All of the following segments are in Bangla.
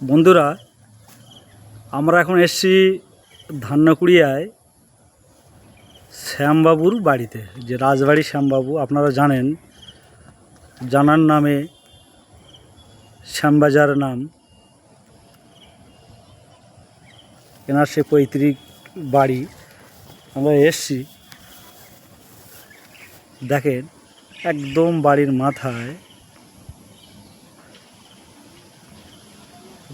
বন্ধুরা, আমরা এখন এসছি ধান্যকুড়িয়ায় শ্যামবাবুর বাড়িতে, যে রাজবাড়ি শ্যামবাবু, আপনারা জানেন, জানার নামে শ্যামবাজার নাম। এনার সে পৈতৃক বাড়ি। আমরা এসছি, দেখেন, একদম বাড়ির মাথায়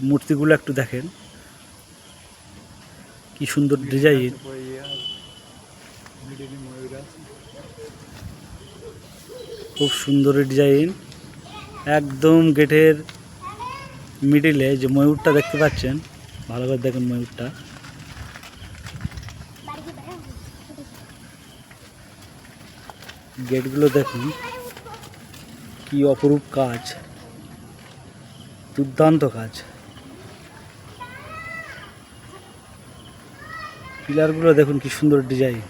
মূর্তিগুলো একটু দেখেন। কি সুন্দর ডিজাইন খুব সুন্দর ডিজাইন একদম গেটের মিডিলে যে ময়ূরটা দেখতে পাচ্ছেন, ভালো করে দেখেন ময়ূরটা। গেটগুলো দেখুন, কি অপরূপ কাজ। দুর্দান্ত কাজ। পিলারগুলো দেখুন কি সুন্দর ডিজাইন।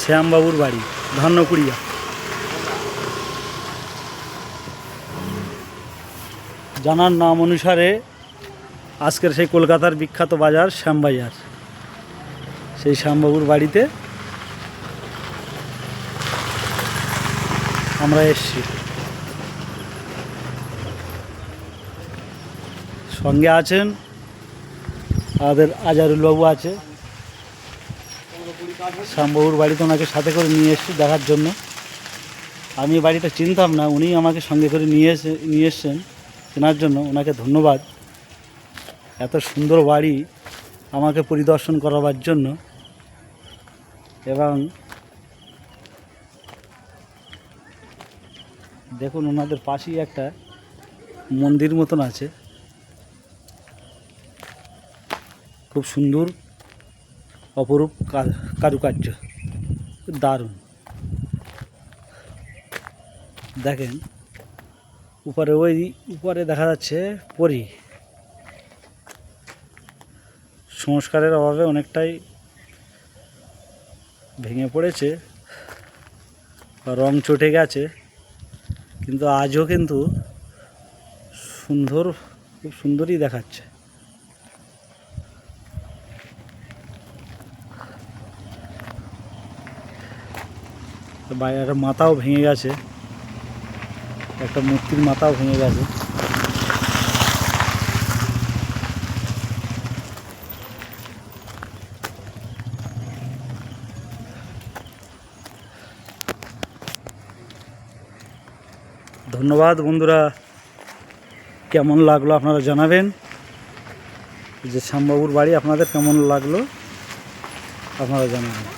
শ্যামবাবুর বাড়ি, ধান্যকুড়িয়া। জানার নাম অনুসারে আজকের সেই কলকাতার বিখ্যাত বাজার শ্যামবাজার। সেই শ্যামবাবুর বাড়িতে আমরা এসছি। সঙ্গে আছেন। আমাদের আজারুল বাবু আছে। শ্যামবাবুর বাড়িতে ওনাকে সাথে করে নিয়ে এসেছি দেখার জন্য। আমি বাড়িটা চিনতাম না উনি আমাকে সঙ্গে করে নিয়ে এসে, নিয়ে এসছেন চেনার জন্য। ওনাকে ধন্যবাদ। এত সুন্দর বাড়ি আমাকে পরিদর্শন করাবার জন্য। এবং দেখুন, ওনাদের পাশেই একটা মন্দির মতন আছে। খুব সুন্দর, অপরূপ কারুকার্য। দারুণ। দেখেন, উপরে ওই, উপরে দেখা যাচ্ছে পরি। সংস্কারের অভাবে অনেকটাই ভেঙে পড়েছে রং চটে গেছে, কিন্তু আজও কিন্তু সুন্দর, খুব সুন্দরই দেখাচ্ছে। বাইরে একটা মাথাও ভেঙে গেছে। একটা মূর্তির মাথাও ভেঙে গেছে। ধন্যবাদ বন্ধুরা। কেমন লাগল আপনারা জানাবেন? যে শ্যামবাবুর বাড়ি আপনাদের কেমন লাগল আপনারা জানাবেন।